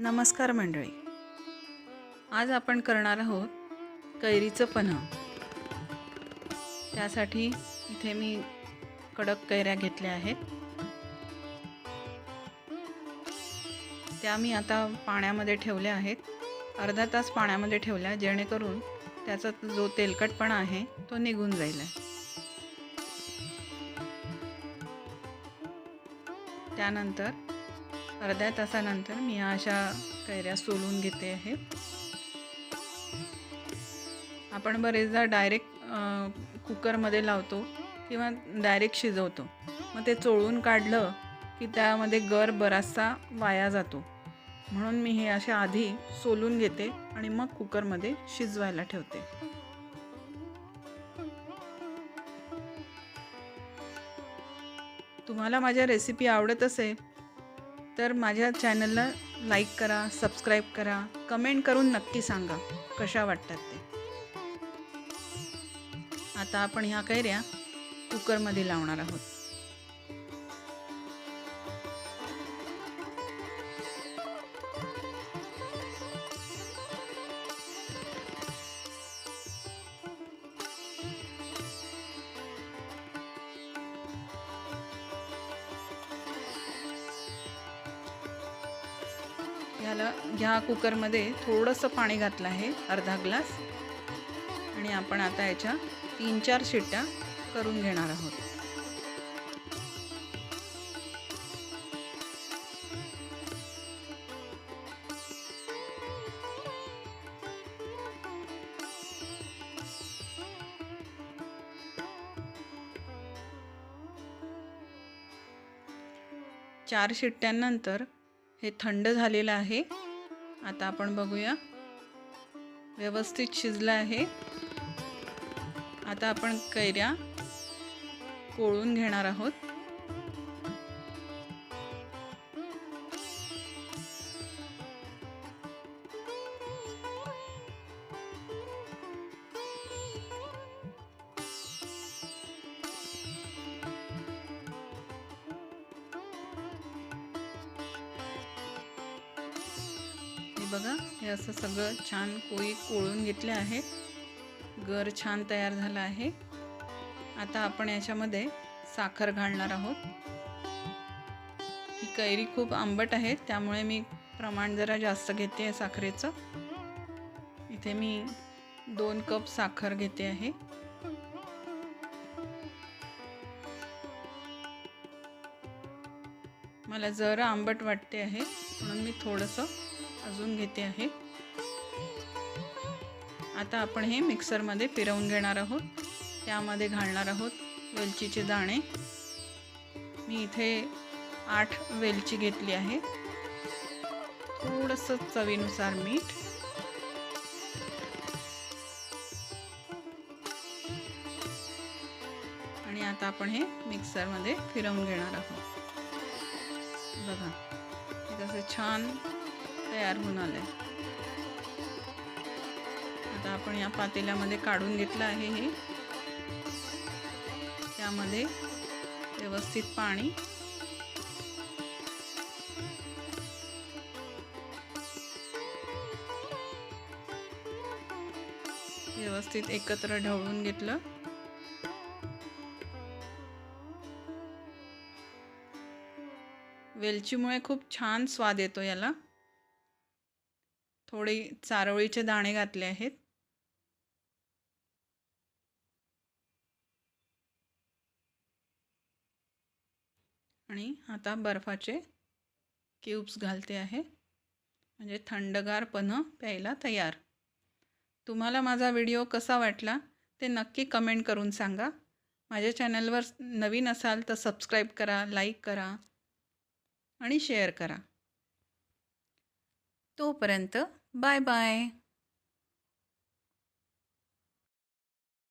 नमस्कार मंडळी. आज आपण करणार आहोत कैरीचं पन्ह. त्यासाठी इथे मी कडक कैऱ्या घेतल्या आहेत. त्या मी आता पाण्यामध्ये ठेवल्या आहेत. अर्धा तास पाण्यामध्ये ठेवल्या जेणेकरून त्याचा जो तेलकटपणा आहे तो निघून जाईल. त्यानंतर अर्ध्या तासानंतर मी अशा कैऱ्या सोलून घेते आहे. आपण बरेचदा डायरेक्ट कुकरमध्ये लावतो किंवा डायरेक्ट शिजवतो. मग ते चोळून काढलं की त्यामध्ये गर बराचसा वाया जातो. म्हणून मी हे अशा आधी सोलून घेते आणि मग कुकरमध्ये शिजवायला ठेवते. तुम्हाला माझ्या रेसिपी आवडत असेल तर माझ्या चॅनलला लाईक करा सबस्क्राईब करा कमेंट करून नक्की सांगा कशा वाटतात ते. आता आपण ह्या कैऱ्या कुकरमध्ये लावणार आहोत. ह्याला ह्या कुकरमध्ये थोडंसं पाणी घातलं आहे अर्धा ग्लास. आणि आपण आता याच्या तीन चार शिट्ट्या करून घेणार आहोत. चार शिट्ट्यांनंतर हे थंड झालेलं आहे. आता आपण बघूया. व्यवस्थित शिजलं आहे. आता आपण कैऱ्या कोळून घेणार आहोत. बघा हे असं सगळं छान कोळी कोळून घेतले आहेत गर छान तयार झाला आहे. आता आपण याच्यामध्ये साखर घालणार आहोत. ही कैरी खूप आंबट आहे त्यामुळे मी प्रमाण जरा जास्त घेते आहे साखरेचं. इथे मी दोन कप साखर घेते आहे. मला जरा आंबट वाटते आहे म्हणून मी थोडंसं अजून घेते आहे. आता आपण हे मिक्सरमध्ये फिरवून घेणार आहोत. त्यामध्ये घालणार आहोत वेलचीचे दाणे. मी इथे आठ वेलची घेतली आहे. थोडंसं चवीनुसार मीठ. आणि आता आपण हे मिक्सरमध्ये फिरवून घेणार आहोत. बघा कसं छान तयार होऊन आलं आहे. आता आपण या पातेल्यामध्ये काढून घेतलं आहे हे. त्यामध्ये व्यवस्थित पाणी. व्यवस्थित एकत्र ढवळून घेतलं. वेलचीमुळे खूप छान स्वाद येतो याला. थोडे चारोळीचे दाणे घातले आहेत. आणि आता बर्फाचे क्यूब्स घालते आहे. म्हणजे थंडगार पन्ह प्यायला तयार. तुम्हाला माझा व्हिडिओ कसा वाटला ते नक्की कमेंट करून सांगा. माझ्या चॅनलवर नवीन असाल तर सबस्क्राईब करा लाईक करा आणि शेअर करा. तोपर्यंत Bye-bye.